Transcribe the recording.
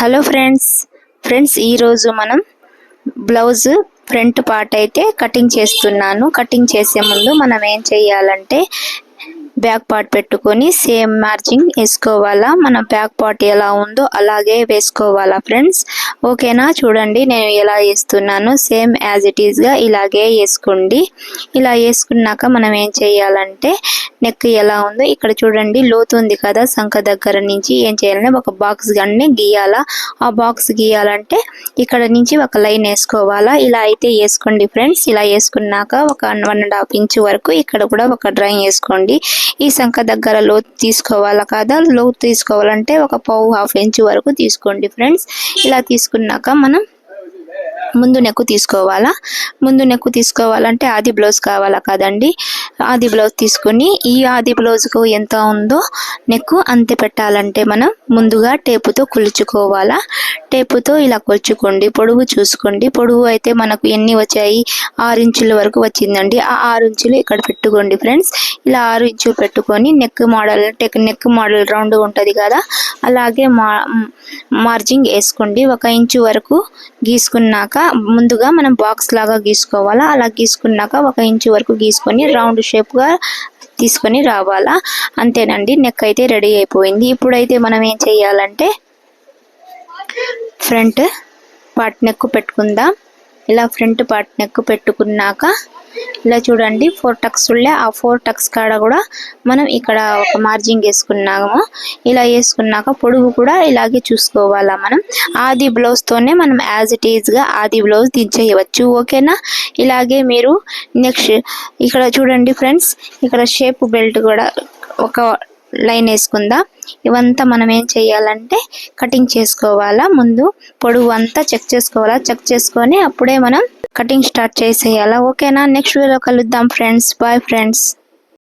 Hello friends. Friends ఈరోజు మనం blouse front part అయితే కటింగ్ చేస్తున్నాను. కటింగ్ చేసే ముందు మనం ఏం చేయాలంటే బ్యాక్ పార్ట్ పెట్టుకొని సేమ్ మార్జింగ్ వేసుకోవాలా? మన బ్యాక్ పార్ట్ ఎలా ఉందో అలాగే వేసుకోవాలా ఫ్రెండ్స్? ఓకేనా? చూడండి నేను ఎలా వేస్తున్నాను. సేమ్ యాజ్ ఇట్ ఈస్గా ఇలాగే వేసుకోండి. ఇలా వేసుకున్నాక మనం ఏం చేయాలంటే నెక్ ఎలా ఉందో ఇక్కడ చూడండి లోతు ఉంది కదా సంఖ దగ్గర నుంచి ఏం చేయాలంటే ఒక బాక్స్ కానీ గీయాలా. ఆ బాక్స్ గీయాలంటే ఇక్కడ నుంచి ఒక లైన్ వేసుకోవాలా. ఇలా అయితే వేసుకోండి ఫ్రెండ్స్. ఇలా వేసుకున్నాక ఒక వన్ అండ్ హాఫ్ ఇంచ్ వరకు ఇక్కడ కూడా ఒక డ్రాయింగ్ వేసుకోండి. ఈ సంఖ దగ్గర లోతు తీసుకోవాలా కదా? లోతు తీసుకోవాలంటే ఒక పావు హాఫ్ ఇంచ్ వరకు తీసుకోండి ఫ్రెండ్స్. ఇలా తీసుకున్నాక మనం ముందు నెక్కు తీసుకోవాలా? ముందు నెక్కు తీసుకోవాలంటే ఆది బ్లౌజ్ కావాలా కదండి? ఆది బ్లౌజ్ తీసుకొని ఈ ఆది బ్లౌజ్కు ఎంత ఉందో నెక్కు అంతే పెట్టాలంటే మనం ముందుగా టేపుతో కొలుచుకోవాలా. టేపుతో ఇలా కొలుచుకోండి పొడుగు చూసుకోండి. పొడుగు అయితే మనకు ఎన్ని వచ్చాయి? ఆరు ఇంచుల వరకు వచ్చిందండి. ఆ ఆరు ఇంచులు ఇక్కడ పెట్టుకోండి ఫ్రెండ్స్. ఇలా ఆరు ఇంచులు పెట్టుకొని నెక్ మోడల్ టెక్ నెక్ మోడల్ రౌండ్ ఉంటుంది కదా అలాగే మా మార్జింగ్ వేసుకోండి. ఒక ఇంచు వరకు గీసుకున్నాక ముందుగా మనం బాక్స్ లాగా గీసుకోవాలా? అలా గీసుకున్నాక ఒక ఇంచు వరకు గీసుకొని రౌండ్ షేప్గా తీసుకొని రావాలా? అంతేనండి నెక్ అయితే రెడీ అయిపోయింది. ఇప్పుడైతే మనం ఏం చేయాలంటే ఫ్రంట్ పార్ట్ నెక్ పెట్టుకుందాం. ఇలా ఫ్రంట్ పార్ట్ నెక్ పెట్టుకున్నాక ఇలా చూడండి ఫోర్ టక్స్ ఉండే. ఆ ఫోర్ టక్స్ కాడ కూడా మనం ఇక్కడ ఒక మార్జింగ్ వేసుకున్నాము. ఇలా వేసుకున్నాక పొడుగు కూడా ఇలాగే చూసుకోవాలా మనం. ఆది బ్లౌజ్తోనే మనం యాజ్ ఇట్ ఈజ్గా ఆది బ్లౌజ్ దించేయవచ్చు. ఓకేనా ఇలాగే మీరు నెక్స్ట్ ఇక్కడ చూడండి ఫ్రెండ్స్ ఇక్కడ షేప్ బెల్ట్ కూడా ఒక లైన్ వేసుకుందాం. ఇవంతా మనం ఏం చేయాలంటే కటింగ్ చేసుకోవాలా. ముందు పొడుగు అంతా చెక్ చేసుకోవాలా. చెక్ చేసుకొని అప్పుడే మనం కటింగ్ స్టార్ట్ చేసేయాలా? ఓకేనా? నెక్స్ట్ వీడియో కలుద్దాం ఫ్రెండ్స్. Bye friends.